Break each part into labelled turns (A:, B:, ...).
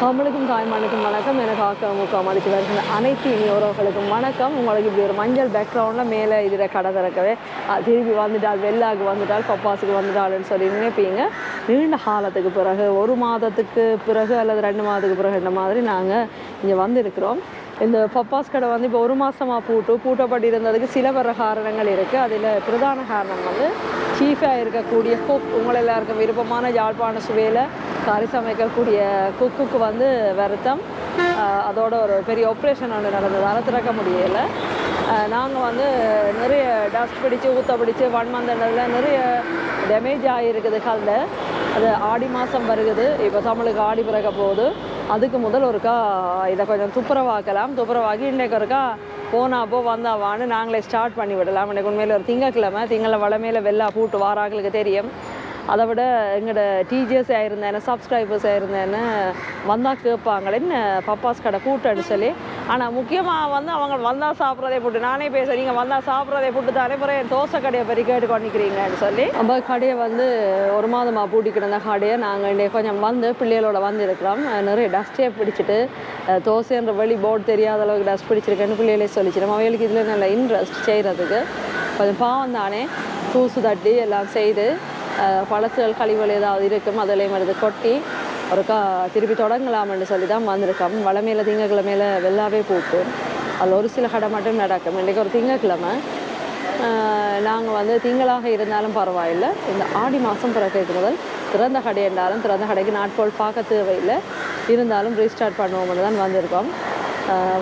A: தமிழுக்கும் தாய்மானுக்கும் வணக்கம். எனக்கு ஆக்க முக்கா வருகிற அனைத்து இனி உறவுகளுக்கும் வணக்கம். உங்களுக்கு இப்படி ஒரு மஞ்சள் பேக்ரவுண்டில் மேலே இதில் கடை திறக்கவே திருப்பி திரும்பி வந்துட்டால் வெள்ளாக்கு வந்துட்டால் பப்பாசுக்கு வந்துட்டாள்னு சொல்லி நினைப்பீங்க. நீண்ட காலத்துக்கு பிறகு ஒரு மாதத்துக்கு பிறகு அல்லது ரெண்டு மாதத்துக்கு பிறகு இந்த மாதிரி நாங்கள் இங்கே வந்திருக்கிறோம். இந்த பப்பாஸ் கடை வந்து இப்போ ஒரு மாதமாக பூட்டு பூட்டப்பட்டு இருந்ததுக்கு சில வர காரணங்கள் இருக்குது அதில் பிரதான காரணம் வந்து சீஃபாக இருக்கக்கூடிய குக் உங்களை எல்லாருக்கும் விருப்பமான யாழ்ப்பாண சுவையில் கறி சமைக்கக்கூடிய குக்குக்கு வந்து வருத்தம். அதோட ஒரு பெரிய ஆப்ரேஷன் ஒன்று நடந்தது. அதை திறக்க முடியலை. நாங்கள் வந்து நிறைய டஸ்ட் பிடிச்சு ஊற்ற பிடிச்சு ஒன் மந்த்ன்றதில் நிறைய டேமேஜ் ஆகிருக்குது கல்ல. அது ஆடி மாதம் வருகுது. இப்போ தமிழுக்கு ஆடி பிறக்க போகுது. அதுக்கு முதல் ஒருக்கா இதை கொஞ்சம் துப்புரவாக்கலாம். துப்புரவாக்கி இன்றைக்கு ஒருக்கா போனாப்போ வந்தாவான்னு நாங்களே ஸ்டார்ட் பண்ணி விடலாம். இன்றைக்கு உண்மையில் ஒரு திங்கக்கிழமை திங்களை வளமையில் வெள்ளா பூட்டு வாராங்களுக்கு தெரியும். அதை விட எங்களோட டீச்சர்ஸ் ஆயிருந்தேன்னு சப்ஸ்கிரைபர்ஸ் ஆயிருந்தேன்னு வந்தால் கேட்பாங்களே என்ன பப்பாஸ் கடை கூட்டன்னு சொல்லி ஆனால் முக்கியமாக வந்து அவங்க வந்தால் சாப்பிட்றதே போட்டு நானே பேசுகிறேன் நீங்கள் வந்தால் சாப்பிட்றதே போட்டு தானே. பிறகு தோசை கடையை பெரிய கேட்டு பண்ணிக்கிறீங்கன்னு சொல்லி. நம்ம கடையை வந்து ஒரு மாதமாக பூட்டிக்கிட்டு கடையை நாங்கள் இன்றைக்கு கொஞ்சம் வந்து பிள்ளைகளோட வந்து இருக்கிறோம். நிறைய டஸ்ட்டே பிடிச்சிட்டு தோசைன்ற வழி போர்டு தெரியாத அளவுக்கு டஸ்ட் பிடிச்சிருக்கேன்னு பிள்ளைகளே சொல்லிச்சிடும் அவைகளுக்கு இதில் நல்ல இன்ட்ரெஸ்ட் செய்கிறதுக்கு கொஞ்சம் பாவம் தானே. தூசு தட்டி எல்லாம் செய்து பழசுகள் கழிவுகள் ஏதாவது இருக்கும் அதில் மருந்து கொட்டி ஒருக்கா திருப்பி தொடங்கலாம்னு சொல்லி தான் வந்திருக்கோம். வளமையில் திங்கக்கிழமையில் வெள்ளாவே போட்டு அதில் ஒரு சில கடை மட்டும் நடக்கும். இன்றைக்கி ஒரு திங்கக்கிழமை நாங்கள் வந்து திங்களாக இருந்தாலும் பரவாயில்லை. இந்த ஆடி மாதம் பிறகு முதல் திறந்த கடை என்றாலும் திறந்த கடைக்கு நாட்கோள் பார்க்க தேவையில்லை. இருந்தாலும் ரீஸ்டார்ட் பண்ணுவோம்னு தான் வந்திருக்கோம்.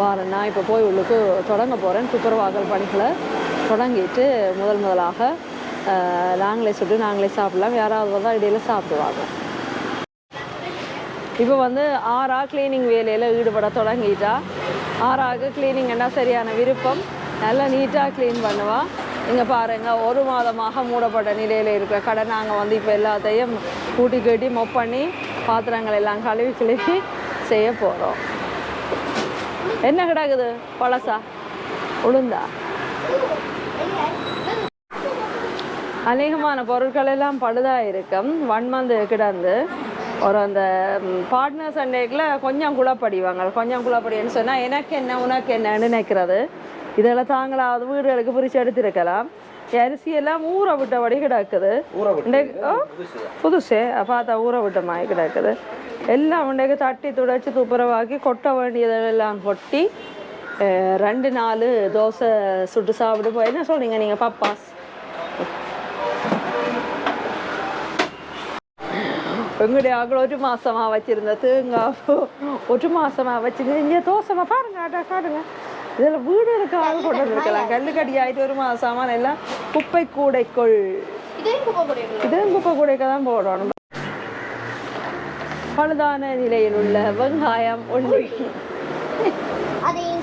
A: வாரம் நான் இப்போ போய் உள்ளுக்கு தொடங்க போகிறேன் துப்புரவாக்கல் பணிகளை தொடங்கிட்டு முதல் முதலாக நாங்களே சுட்டு நாங்களே சாப்பிடலாம். யாராவது வந்தால் இடையில சாப்பிடுவாங்க. இப்போ வந்து ஆறா க்ளீனிங் வேலையில் ஈடுபட தொடங்கிட்டா. ஆறாக க்ளீனிங் என்ன சரியான விருப்பம். நல்லா நீட்டாக க்ளீன் பண்ணுவாள் இங்கே பாருங்கள் ஒரு மாதமாக மூடப்பட்ட நிலையில் இருக்கிற கடை நாங்கள் வந்து இப்போ எல்லாத்தையும் கூட்டி கட்டி மொப் பண்ணி பாத்திரங்கள் எல்லாம் கழுவி கழுவி செய்ய போகிறோம் என்ன கிடக்குது? பழசா? உளுந்தா? அநேகமான பொருட்கள் எல்லாம் பழுதாக இருக்கும். ஒன் மந்த் கிடந்து. ஒரு அந்த பார்ட்னர் சண்டேக்கில் கொஞ்சம் குழப்படிவாங்க. கொஞ்சம் குழப்படின்னு சொன்னால் எனக்கு என்ன உனக்கு என்னன்னு நினைக்கிறது. இதெல்லாம் தாங்களாவது வீடுகளுக்கு பிரித்து எடுத்திருக்கலாம். அரிசி எல்லாம் ஊற விட்டபடி கிடக்குது. புதுசு? பார்த்தா ஊற விட்ட மாதிரி கிடக்குது. எல்லாம் இன்றைக்கு தட்டி துடைச்சி துப்புரவாக்கி கொட்ட வேண்டியதெல்லாம் கொட்டி ரெண்டு நாலு தோசை சுட்டு சாப்பிட்டு போய் என்ன சொல்றீங்க நீங்கள் பப்பாஸ்? எங்களுடைய அவ்வளோ ஒரு மாசமா வச்சிருந்த தேங்காய் ஒரு மாசமா வச்சிருந்து இங்கே தோசைமா பாருங்க அடா காட்டுங்க இதில் வீடு இருக்காது கொண்டு வந்துருக்கலாம் கல்லுக்கடி ஆயிட்டு ஒரு மாசமா எல்லாம் குப்பை கூடைக்குள்
B: இதையும் குப்பை
A: கூடைக்கு தான் போடணும் பழுதான நிலையில் உள்ள வெங்காயம் ஒன்றி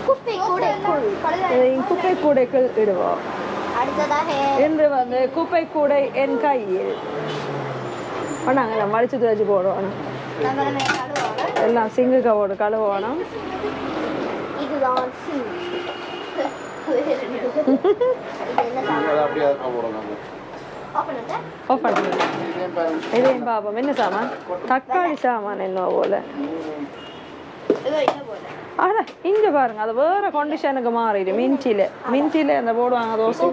B: குப்பை கூடைக்குள்
A: இதை குப்பை கூடைக்குள் இடுவோம் இன்று வந்து குப்பை கூடை என் கையில்
C: அதுக்கு போடுங்க
B: Off பண்ணுங்க.
A: ஆஃப் பண்ணுங்க இதையும் பார்ப்போம். என்ன சாமான்? தக்காளி சாமான் என்ன போல.
B: இதோ இதை போல.
A: ஆனா இங்க பாருங்க அது வேற கண்டிஷனுக்கு மாறிடு மின்ச்சில மின்ச்சில அந்த போடுவாங்க தோசை.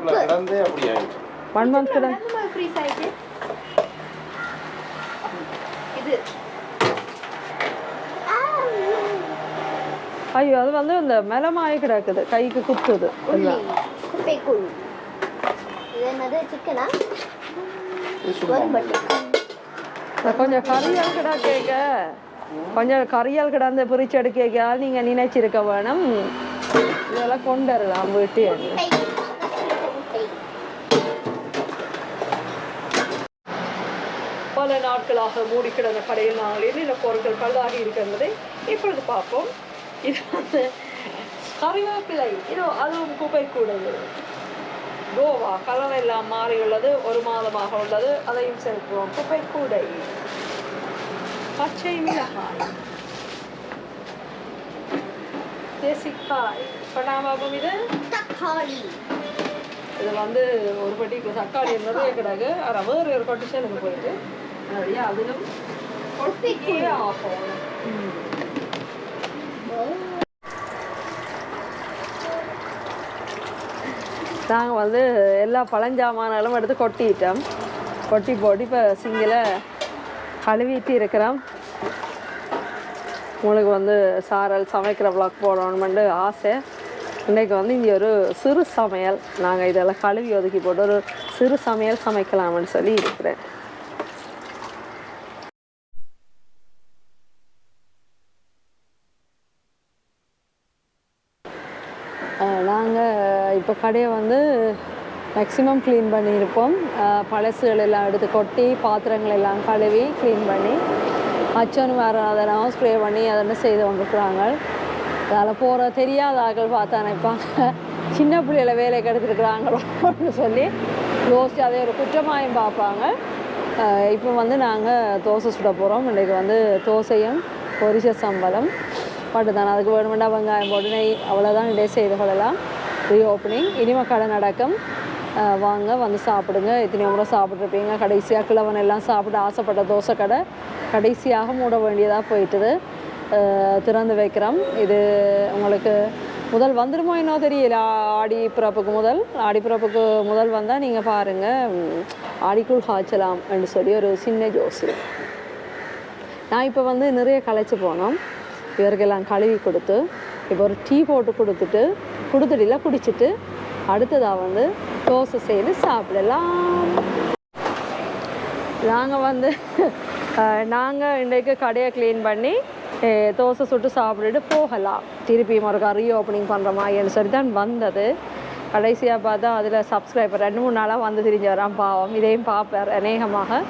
A: ஒன் மந்த் கிட்ட
B: ரெண்டு மாதிரி freeze ஆயிட்டு. இது.
A: ஐயோ அது வந்து இந்த மெலமாயி கிடக்குது. கைக்கு குத்துது.
B: குப்பைக்குள் இது என்னது? சிக்கனா
A: கொஞ்சம் கறியால் கிடா கேட்க கொஞ்சம் கறியால் கிடந்து பிரிச்சு எடுக்க நீங்க நினைச்சிருக்க வேணும். இதெல்லாம் கொண்டு வரலாம் வீட்டு
B: குப்பை குப்பை
A: பல நாட்களாக மூடி கிடந்த கடையில் நாங்கள் என்னென்ன பொருட்கள் பழுதாகி இருக்கின்றதை இப்பொழுது பார்ப்போம். இது வந்து கறிவேப்பிலை. இதோ அதுவும் குப்பை கூடது கோவா கலர் எல்லாம் மாறியுள்ளது ஒரு மாதமாக உள்ளது. அதையும் சேர்க்கிறோம் குப்பை கூடை. பச்சை மிளகாய். தேசிக்காய். பண்ணாமல் இது
B: தக்காளி.
A: இது வந்து ஒரு பெட்டி தக்காளி நிறைய கிடக்கு. ஆனால் வேறு ஒரு கண்டிஷனுக்கு போயிட்டு நாங்கள் வந்து எல்லா பழஞ்சாமானாலும் எடுத்து கொட்டிட்டோம். கொட்டி போட்டு இப்போ சிங்கில கழுவிட்டு இருக்கிறோம். உங்களுக்கு வந்து சாரல் சமைக்கிற பிளாக் போடணும்னு ஆசை. இன்றைக்கு வந்து இங்கே ஒரு சிறு சமையல். நாங்கள் இதெல்லாம் கழுவி ஒதுக்கி போட்டு ஒரு சிறு சமையல் சமைக்கலாம்னு சொல்லி இருக்கிறேன். இப்போ கடையை வந்து மேக்ஸிமம் க்ளீன் பண்ணியிருப்போம். பழசுகள் எல்லாம் எடுத்து கொட்டி பாத்திரங்கள் எல்லாம் கழுவி க்ளீன் பண்ணி அச்சன் வேறு அதெல்லாம் ஸ்ப்ரே பண்ணி அதெல்லாம் செய்து வந்துருக்குறாங்க அதில் போகிற தெரியாத ஆட்கள் பார்த்தா நினைப்பாங்க சின்ன பிள்ளையில வேலைக்கு அப்படின்னு சொல்லி யோசிச்சு அதே ஒரு குற்றமாயும் பார்ப்பாங்க. இப்போ வந்து நாங்கள் தோசை சுட போகிறோம் இன்றைக்கு வந்து தோசையும் பொரிச சம்பளம். பட்டு தானே அதுக்கு வேணுமெண்டா வெங்காயம் போட்டு நெய் அவ்வளோதான் இடையே செய்து கொள்ளலாம். ரீ ஓப்பனிங் இனிமே கடை நடக்கும் வாங்க வந்து சாப்பிடுங்க. எத்தனையோ முறை சாப்பிட்ருப்பீங்க கடைசியாக கிழவன் எல்லாம் சாப்பிட ஆசைப்பட்ட தோசை கடை கடைசியாக மூட வேண்டியதாக போயிட்டுது. திறந்து வைக்கிறோம். இது உங்களுக்கு முதல் வந்துடுமோ என்னோ தெரியல. ஆடி பிறப்புக்கு முதல். ஆடி பிறப்புக்கு முதல் வந்தால் நீங்கள் பாருங்கள் ஆடிக்குள் காய்ச்சலாம் என்று சொல்லி ஒரு சின்ன ஜோசி. நான் இப்போ வந்து நிறைய களைச்சி போனோம். இவருக்கெல்லாம் கழுவி கொடுத்து இப்போ ஒரு டீ போட்டு கொடுத்துட்டு கொடுத்துட்டில குடிச்சிட்டு அடுத்ததாக வந்து தோசை செய்து சாப்பிடலாம். நாங்கள் வந்து நாங்கள் இன்றைக்கு கடையை க்ளீன் பண்ணி தோசை சுட்டு சாப்பிட்டுட்டு போகலாம். திருப்பியும் ஒரு ரீ ஓப்பனிங் பண்ணுற மாதிரின்னு சொல்லி தான் வந்தது. கடைசியாக பார்த்தா அதில் சப்ஸ்கிரைபர் ரெண்டு மூணு நாளாக வந்து திரிஞ்சு வரான் பாவம். இதையும் பார்ப்பார். அநேகமாக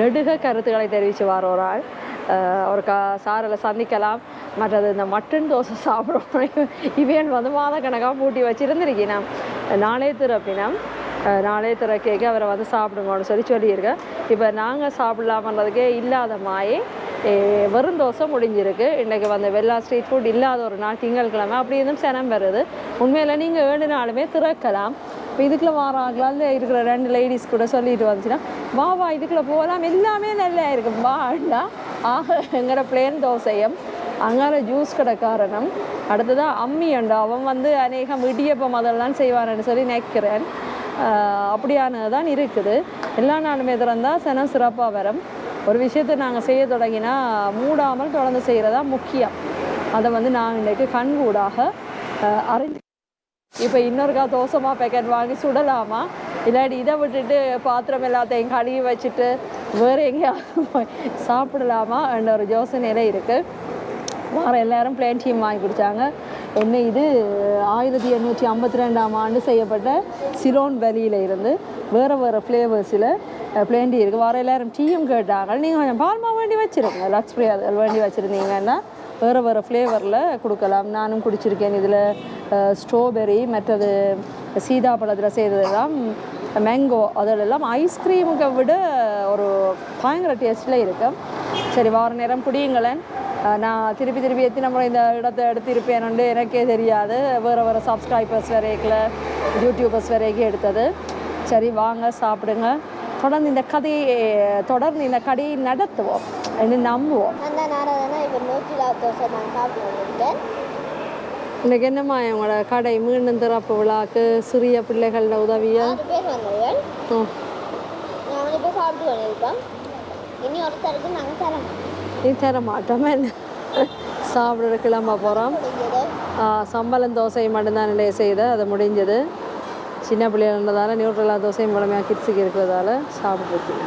A: நெடுக கருத்துக்களை தெரிவித்து வர ஒரு ஆள் ஒரு சாரில் சந்திக்கலாம். மற்றது இந்த மட்டன் தோசை சாப்பிடுவோம் இவன் வந்து மாதக்கணக்காக பூட்டி வச்சுருந்துருக்கேன் நாளே திறப்பினம் அஹ் நாளே திற கேட்க அவரை வந்து சாப்பிடுங்கன்னு சொல்லி சொல்லியிருக்கேன். இப்போ நாங்கள் சாப்பிட்லாமன்றதுக்கே இல்லாத மாயே வெறும் தோசை முடிஞ்சிருக்கு. இன்றைக்கு வந்து வெள்ளா ஸ்ட்ரீட் ஃபுட் இல்லாத ஒரு நாள் திங்கட்கிழமை அப்படி இருந்தும் சனம் வருது. உண்மையில் நீங்கள் ஏழு நாளுமே திறக்கலாம். இப்போ இதுக்குள்ளே வாராங்களால் இருக்கிற ரெண்டு லேடிஸ் கூட சொல்லிட்டு வந்துச்சுன்னா வா வா இதுக்குள்ளே போகலாம். எல்லாமே நல்லா இருக்கும் வாண்டா ஆக எங்களோட பிளேன் தோசையும் அங்கால ஜூஸ் கடைக்காரனும் அடுத்ததாக அம்மி அண்டு அவன் வந்து அநேகம் இடியப்பம் அதெல்லாம் செய்வான்னு சொல்லி நினைக்கிறேன். அப்படியானதுதான் அப்படியானது தான் இருக்குது. எல்லா நாளுமே திறந்தால் சனம் சிறப்பாக வரும். ஒரு விஷயத்தை நாங்கள் செய்ய தொடங்கினா மூடாமல் தொடர்ந்து செய்கிறதா முக்கியம். அதை வந்து நான் இன்றைக்கு கண்கூடாக அறிந்து அறிஞ்சு இப்போ இன்னொருக்கா தோசமாக பேக்கெட் வாங்கி சுடலாமா? இல்லாட்டி இதை விட்டுட்டு பாத்திரம் எல்லாத்தையும் கழுவி வச்சுட்டு வேறு எங்கேயாவது போய் சாப்பிடலாமா? என்ற ஒரு யோசனையில இருக்குது வார எல்லாரும் பிளேன் வாங்கி குடித்தாங்க. என்ன இது ஆயிரத்தி எண்ணூற்றி ஐம்பத்தி ரெண்டாம் ஆண்டு செய்யப்பட்ட சிலோன் வேலியில் இருந்து வேறு வேறு ஃப்ளேவர்ஸில் பிளேண்டி டீ இருக்குது வார எல்லாரும் டீயும் கேட்டாங்க நீங்கள் கொஞ்சம் பால்மா வேண்டி வச்சுருங்க. லக்ஸ் ஸ்ப்ரே அது வேண்டி வச்சுருந்தீங்கன்னா வேறு வேறு ஃப்ளேவரில் கொடுக்கலாம். நானும் குடிச்சிருக்கேன் இதில் ஸ்ட்ராபெரி மற்றது சீதாப்பழத்தில் செய்ததெல்லாம் மேங்கோ அதிலெல்லாம் ஐஸ்கிரீமுக்கு விட ஒரு பயங்கர டேஸ்ட்டில் இருக்கும் சரி வார நேரம் குடியுங்களேன் நான் திருப்பி திருப்பி எத்தனை முறை இந்த இடத்த எடுத்திருப்பேன்னு எனக்கே தெரியாது. வேறு வேறு சப்ஸ்கிரைபர்ஸ் வரைக்கில் யூடியூபர்ஸ் வரைக்கும் எடுத்தது. சரி வாங்க சாப்பிடுங்க. தொடர்ந்து இந்த கதையை தொடர்ந்து இந்த கடையை நடத்துவோம். என்று நம்புவோம். இன்றைக்கு என்னம்மா உங்களோட கடை? மீண்டும் திறப்பு விழாக்கு சிறிய பிள்ளைகளோட உதவியை?
B: இனி ஒருத்தருக்கு நாங்கள் தரோம்
A: நீ தர மாட்டோமே. சாப்பிட கிளம்ப போகிறோம் சம்பளம் தோசையை மட்டும்தான் நிலைய செய்த அது முடிஞ்சது. சின்ன பிள்ளைகளன்றதால நியூட்ரலா தோசையும் முழுமையாக கிட்ஸுக்கு இருக்கிறதால சாப்பிட்ருக்கீங்க